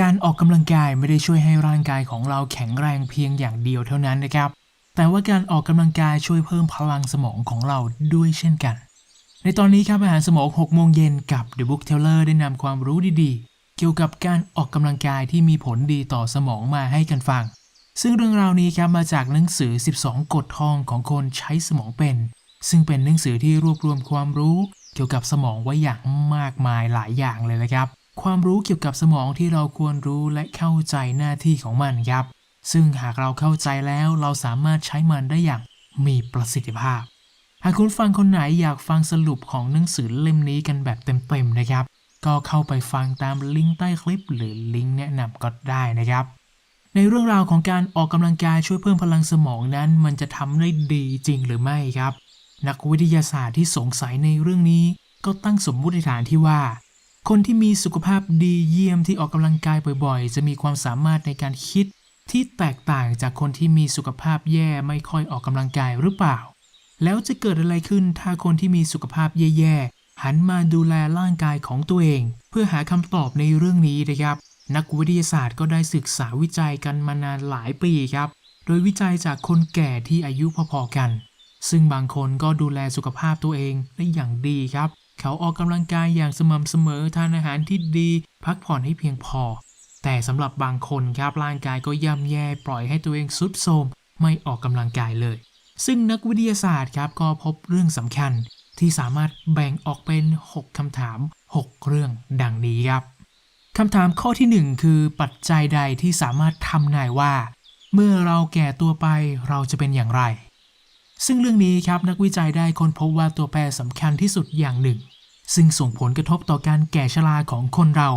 การออกกำลังกายไม่ได้ช่วยให้ร่างกายของเราแข็งแรงเพียงอย่างเดียวเท่านั้นนะครับ แต่ว่าการออกกำลังกายช่วยเพิ่มพลังสมองของเราด้วยเช่นกัน ในตอนนี้ครับอาหารสมอง 6 โมงเย็นกับ The Book Teller ได้นำความรู้ดีๆ เกี่ยวกับการออกกำลังกายที่มีผลดีต่อสมองมาให้กันฟัง ซึ่งเรื่องราวนี้ครับมาจากหนังสือ 12 กฎทองของคนใช้สมองเป็น ซึ่งเป็นหนังสือที่รวบรวมความรู้ เกี่ยวกับสมองไว้อย่างมากมายหลายอย่างเลยนะครับ ความรู้เกี่ยวกับสมองที่เราควรรู้และเข้าใจหน้าที่ของมันครับ ซึ่งหากเราเข้าใจแล้วเราสามารถใช้มันได้อย่างมีประสิทธิภาพ หากคุณฟังคนไหนอยากฟังสรุปของหนังสือเล่มนี้กันแบบเต็มๆนะครับ ก็เข้าไปฟังตามลิงก์ใต้คลิป หรือลิงก์แนะนำก็ได้นะครับ ในเรื่องราวของการออกกำลังกายช่วยเพิ่มพลังสมองนั้น มันจะทำได้ดีจริงหรือไม่ครับ นักวิทยาศาสตร์ที่สงสัยในเรื่องนี้ ก็ตั้งสมมุติฐานที่ว่า คนที่มีสุขภาพดีเยี่ยมที่ออกกำลังกายบ่อยๆ จะมีความสามารถในการคิดที่แตกต่างจากคนที่มีสุขภาพแย่ไม่ค่อยออกกำลังกายหรือเปล่า แล้วจะเกิดอะไรขึ้นถ้าคนที่มีสุขภาพแย่ๆ หันมาดูแลร่างกายของตัวเอง เพื่อหาคำตอบในเรื่องนี้นะครับ นักวิทยาศาสตร์ก็ได้ศึกษาวิจัยกันมานานหลายปีครับ โดยวิจัยจากคนแก่ที่อายุพอๆกัน ซึ่งบางคนก็ดูแลสุขภาพตัวเองได้อย่างดีครับ เขาออกกำลังกายอย่างสม่ำเสมอทานอาหารที่ดี พักผ่อนให้เพียงพอ แต่สำหรับบางคนครับร่างกายก็ย่ำแย่ปล่อยให้ตัวเองสุดโทรมไม่ออกกำลังกายเลย ซึ่งนักวิทยาศาสตร์ครับก็พบเรื่องสำคัญ ที่สามารถแบ่งออกเป็น 6คำถาม 6 เรื่องดังนี้ครับคำถามข้อที่ 1 คือปัจจัยใดที่สามารถทำนายว่า เมื่อเราแก่ตัวไปเราจะเป็นอย่างไร ซึ่งเรื่องนี้ครับนักวิจัยได้ค้นพบว่าตัวแปรสำคัญที่สุดอย่างหนึ่ง ซึ่งส่งผลกระทบต่อการแก่ชราของคนเรา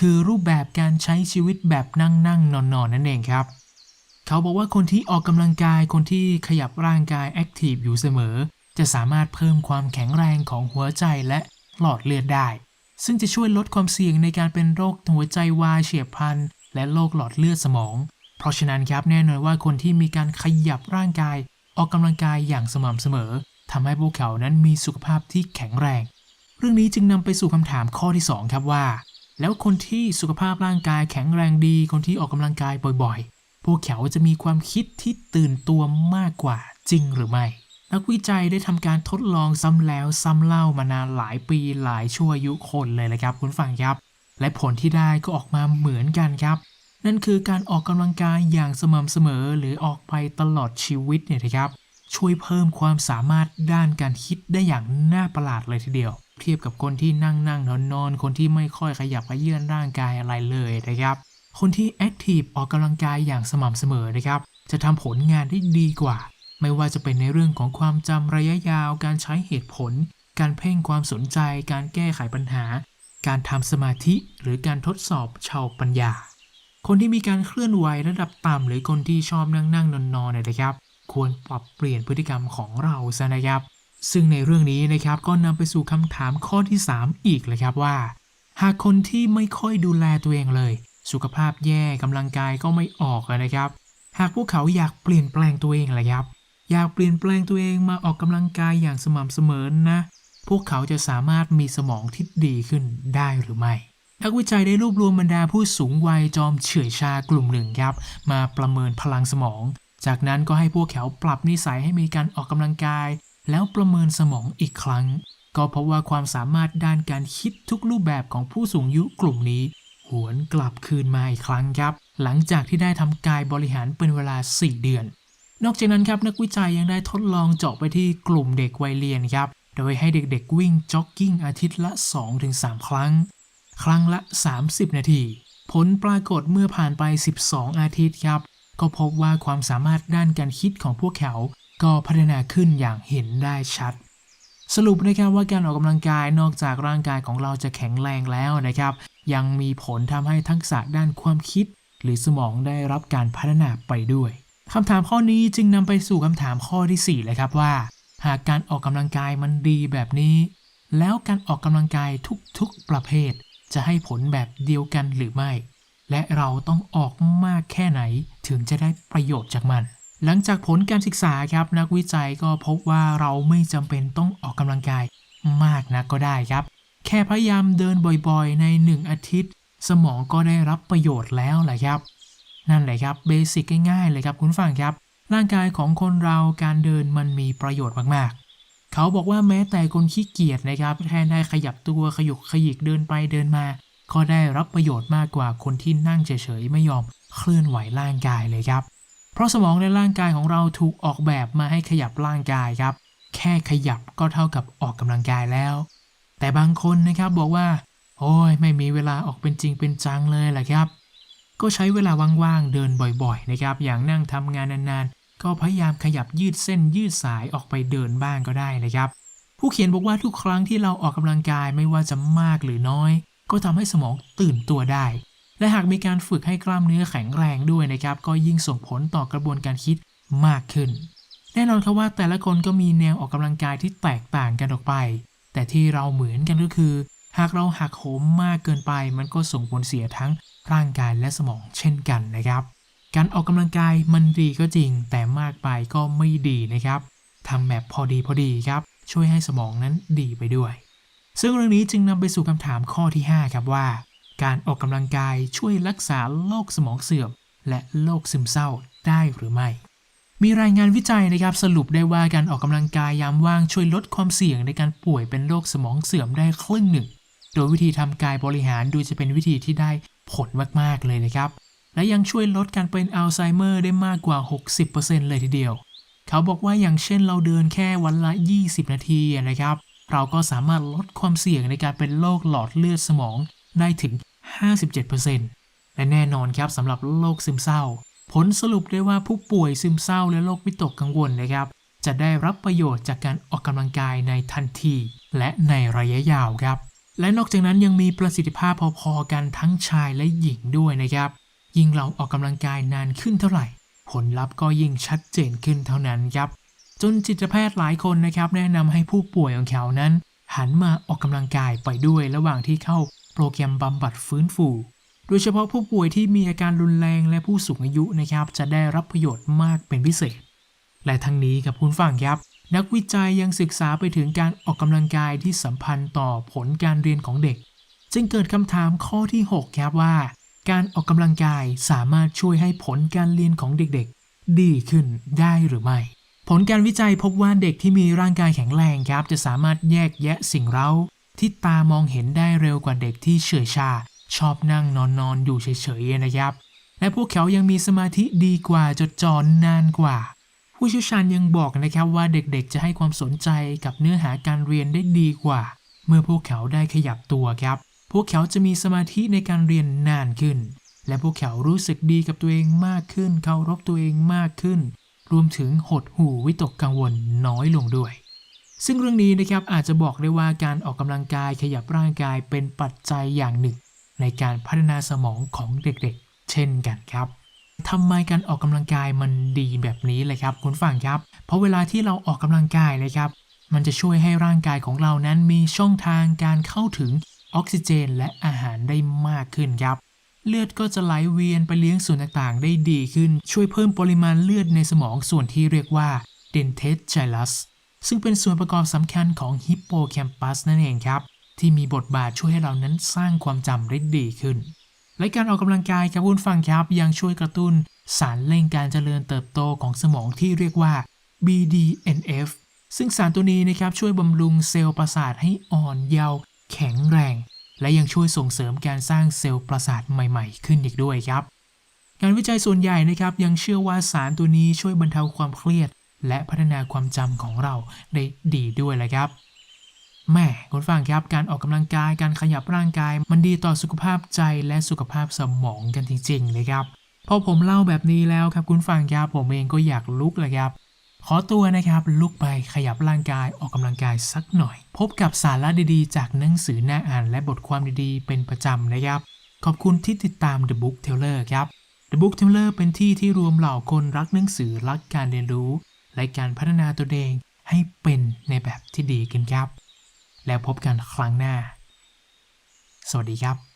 คือรูปแบบการใช้ชีวิตแบบนั่งนั่งนอนนอนนั่นเองครับ เขาบอกว่าคนที่ออกกำลังกายคนที่ขยับร่างกายแอคทีฟอยู่เสมอ จะสามารถเพิ่มความแข็งแรงของหัวใจและหลอดเลือดได้ ซึ่งจะช่วยลดความเสี่ยงในการเป็นโรคหัวใจวายเฉียบพลันและโรคหลอดเลือดสมอง เพราะฉะนั้นครับแน่นอนว่าคนที่มีการขยับร่างกาย ออกกำลังกายอย่างสม่ำเสมอทำให้พวกเขานั้นมีสุขภาพที่แข็งแรง เรื่องนี้จึงนำไปสู่คำถามข้อที่ 2 ครับว่า แล้วคนที่สุขภาพร่างกายแข็งแรงดี คนที่ออกกำลังกายบ่อยๆ พวกเขาจะมีความคิดที่ตื่นตัวมากกว่าจริงหรือไม่นักวิจัยได้ทำการทดลองซ้ำแล้วซ้ำเล่ามานานหลายปีหลายชั่วอายุคนเลยละครับคุณฟังครับ และผลที่ได้ก็ออกมาเหมือนกันครับ นั่นคือการออกกำลังกายอย่างสม่ำเสมอหรือออกไปตลอดชีวิตเนี่ยนะครับ ช่วยเพิ่มความสามารถด้านการคิดได้อย่างน่าประหลาดเลยทีเดียว เทียบกับคนที่นั่งนั่งนอนนอนคนที่ไม่ค่อยขยับขยื่นร่างกายอะไรเลยนะครับ คนที่แอคทีฟออกกำลังกายอย่างสม่ำเสมอนะครับ จะทำผลงานได้ดีกว่า ไม่ว่าจะเป็นในเรื่องของความจำระยะยาว การใช้เหตุผล การเพ่งความสนใจ การแก้ไขปัญหา การทำสมาธิ หรือการทดสอบชาวปัญญา คนที่มีการเคลื่อนไหวระดับต่ำหรือคนที่ชอบนั่งนั่งนอนนอนเนี่ยนะครับ ควรปรับเปลี่ยนพฤติกรรมของเราซะนะครับ ซึ่งในเรื่องนี้นะครับก็นำไปสู่คำถามข้อที่ 3 อีกเลยครับว่า หากคนที่ไม่ค่อยดูแลตัวเองเลย สุขภาพแย่กำลังกายก็ไม่ออกนะครับ หากพวกเขาอยากเปลี่ยนแปลงตัวเองเลยครับอยากเปลี่ยนแปลงตัวเองมาออกกำลังกายอย่างสม่ำเสมอนะ พวกเขาจะสามารถมีสมองที่ดีขึ้นได้หรือไม่ นักวิจัยได้รวบรวมบรรดาผู้สูงวัยจอมเฉื่อยชากลุ่มหนึ่งครับ มาประเมินพลังสมอง จากนั้นก็ให้พวกเขาปรับนิสัยให้มีการออกกำลังกาย แล้วประเมินสมองอีกครั้ง ก็พบว่าความสามารถด้านการคิดทุกรูปแบบของผู้สูงอายุกลุ่มนี้ หวนกลับคืนมาอีกครั้งครับ หลังจากที่ได้ทำกายบริหารเป็นเวลา 4 เดือน นอกจากนั้นครับนักวิจัยยังได้ทดลองเจาะไปที่กลุ่มเด็กวัยเรียนครับ โดยให้เด็กๆวิ่งจ็อกกิ้งอาทิตย์ละ 2-3 ครั้ง ครั้งละ 30 นาที ผลปรากฏเมื่อผ่านไป 12 อาทิตย์ครับ ก็พบว่าความสามารถด้านการคิดของพวกเขา ก็พัฒนาขึ้นอย่างเห็นได้ชัด สรุปนะครับว่าการออกกำลังกายนอกจากร่างกายของเราจะแข็งแรงแล้วนะครับ ยังมีผลทำให้ทักษะด้านความคิด หรือสมองได้รับการพัฒนาไปด้วยคำถามข้อนี้จึงนำไปสู่คำถามข้อที่4เลยครับว่า หากการออกกำลังกายมันดีแบบนี้ แล้วการออกกำลังกายทุกๆประเภท จะให้ผลแบบเดียวกันหรือไม่ และเราต้องออกมากแค่ไหนถึงจะได้ประโยชน์จากมัน หลังจากผลการศึกษาครับนักวิจัยก็พบว่าเราไม่จำเป็นต้องออกกำลังกายมากนักก็ได้ครับ แค่พยายามเดินบ่อยๆ ใน 1 อาทิตย์ สมองก็ได้รับประโยชน์แล้วแหละครับ นั่นแหละครับเบสิกง่ายๆเลยครับคุณฟังครับ ร่างกายของคนเราการเดินมันมีประโยชน์มากๆ เขาบอกว่าแม้แต่คนขี้เกียจนะครับแทนได้ขยับตัวขยุกขยิกเดินไปเดินมา ก็ได้รับประโยชน์มากกว่าคนที่นั่งเฉยๆไม่ยอมเคลื่อนไหวร่างกายเลยครับ เพราะสมองในร่างกายของเราถูกออกแบบมาให้ขยับร่างกายครับ แค่ขยับก็เท่ากับออกกำลังกายแล้ว แต่บางคนนะครับบอกว่า โอ้ยไม่มีเวลาออกเป็นจริงเป็นจังเลยแหละครับ ก็ใช้เวลาว่างๆเดินบ่อยๆนะครับ อย่างนั่งทำงานนานๆ ก็พยายามขยับยืดเส้นยืดสายออกไปเดินบ้างก็ได้นะครับ ผู้เขียนบอกว่าทุกครั้งที่เราออกกำลังกายไม่ว่าจะมากหรือน้อย ก็ทำให้สมองตื่นตัวได้ และหากมีการฝึกให้กล้ามเนื้อแข็งแรงด้วยนะครับ ก็ยิ่งส่งผลต่อกระบวนการคิดมากขึ้น แน่นอนครับว่าแต่ละคนก็มีแนวออกกำลังกายที่แตกต่างกันออกไป แต่ที่เราเหมือนกันก็คือ หากเราหักโหมมากเกินไป มันก็ส่งผลเสียทั้งร่างกายและสมองเช่นกันนะครับ การออกกำลังกายมันดีก็จริง แต่มากไปก็ไม่ดีนะครับทำแบบพอดีพอดีครับ ช่วยให้สมองนั้นดีไปด้วย ซึ่งเรื่องนี้จึงนำไปสู่คำถามข้อที่ 5 ครับว่า การออกกำลังกายช่วยรักษาโรคสมองเสื่อม และโรคซึมเศร้าได้หรือไม่ มีรายงานวิจัยนะครับสรุปได้ว่าการออกกำลังกายยามว่างช่วยลดความเสี่ยงในการป่วยเป็นโรคสมองเสื่อมได้ครึ่งหนึ่ง โดยวิธีทำกายบริหารดูจะเป็นวิธีที่ได้ผลมากๆเลยนะครับ และยังช่วยลดการเป็นอัลไซเมอร์ได้มากกว่า 60%เลยทีเดียว เขาบอกว่าอย่างเช่นเราเดินแค่วันละ 20 นาทีนะครับ เราก็สามารถลดความเสี่ยงในการเป็นโรคหลอดเลือดสมองได้ถึง 57%และแน่นอนครับสำหรับโรคซึมเศร้า ผลสรุปได้ว่าผู้ป่วยซึมเศร้าและโรควิตกกังวลนะครับ จะได้รับประโยชน์จากการออกกำลังกายในทันที และในระยะยาวครับและนอกจากนั้นยังมีประสิทธิภาพพอๆกันทั้งชายและหญิงด้วยนะครับ ยิ่งเราออกกำลังกายนานขึ้นเท่าไหร่ ผลลัพธ์ก็ยิ่งชัดเจนขึ้นเท่านั้นครับ จนจิตแพทย์หลายคนนะครับ แนะนำให้ผู้ป่วยของเขานั้น หันมาออกกำลังกายไปด้วยระหว่างที่เข้าโปรแกรมบำบัดฟื้นฟู โดยเฉพาะผู้ป่วยที่มีอาการรุนแรงและผู้สูงอายุนะครับ จะได้รับประโยชน์มากเป็นพิเศษ และทั้งนี้กับคุณฟังครับ นักวิจัยยังศึกษาไปถึงการออกกำลังกายที่สัมพันธ์ต่อผลการเรียนของเด็ก จึงเกิดคำถามข้อที่ 6 ครับว่า การออกกำลังกายสามารถช่วยให้ผลการเรียนของเด็กๆ ดีขึ้นได้หรือไม่ ผลการวิจัยพบว่าเด็กที่มีร่างกายแข็งแรงครับ จะสามารถแยกแยะสิ่งเร้า ที่ตามองเห็นได้เร็วกว่าเด็กที่เฉื่อยชา ชอบนั่งนอนนอนอยู่เฉยๆนะครับ และพวกเขายังมีสมาธิดีกว่าจดจ่อนานกว่า ผู้เชี่ยวชาญยังบอกนะครับว่าเด็กๆ จะให้ความสนใจกับเนื้อหาการเรียนได้ดีกว่า เมื่อพวกเขาได้ขยับตัวครับ พวกเขาจะมีสมาธิในการเรียนนานขึ้น และพวกเขารู้สึกดีกับตัวเองมากขึ้น เคารพตัวเองมากขึ้น รวมถึงหดหู่วิตกกังวลน้อยลงด้วย ซึ่งเรื่องนี้นะครับอาจจะบอกได้ว่าการออกกำลังกายขยับร่างกายเป็นปัจจัยอย่างหนึ่ง ในการพัฒนาสมองของเด็กๆ เช่นกันครับทำไมการออกกำลังกายมันดีแบบนี้เลยครับคุณฟังครับ เพราะเวลาที่เราออกกำลังกายเลยครับ มันจะช่วยให้ร่างกายของเรานั้นมีช่องทางการเข้าถึง ออกซิเจนและอาหารได้มากขึ้นครับ เลือดก็จะไหลเวียนไปเลี้ยงส่วนต่างๆ ได้ดีขึ้น ช่วยเพิ่มปริมาณเลือดในสมองส่วนที่เรียกว่า dentate gyrus ซึ่งเป็นส่วนประกอบสำคัญของฮิปโปแคมปัสนั่นเองครับ ที่มีบทบาทช่วยให้เรานั้นสร้างความจำได้ดีขึ้น และการออกกำลังกายครับคุณฟังครับ ยังช่วยกระตุ้นสารเร่งการเจริญเติบโตของสมองที่เรียกว่า BDNF ซึ่งสารตัวนี้นะครับช่วยบำรุงเซลล์ประสาทให้อ่อนเยาว์ แข็งแรง และยังช่วยส่งเสริมการสร้างเซลล์ประสาทใหม่ๆ ขึ้นอีกด้วยครับ งานวิจัยส่วนใหญ่นะครับยังเชื่อว่าสารตัวนี้ช่วยบรรเทาความเครียด และพัฒนาความจำของเราได้ดีด้วยแหละครับแม่คุณฟังครับการออกกำลังกายการขยับร่างกาย มันดีต่อสุขภาพใจและสุขภาพสมองกันจริงๆเลยครับพอผมเล่าแบบนี้แล้วครับคุณฟังครับผมเองก็อยากลุกเลยครับ ขอตัวนะครับลุกไปขยับร่างกายออกกำลังกายสักหน่อย พบกับสาระดีๆ จากหนังสือหน้าอ่านและบทความดีๆ เป็นประจำนะครับ ขอบคุณที่ติดตาม The Book Teller ครับ The Book Teller เป็นที่ที่รวมเหล่าคนรักหนังสือรักการเรียนรู้ และการพัฒนาตัวเองให้เป็นในแบบที่ดีกันครับ แล้วพบกันครั้งหน้า สวัสดีครับ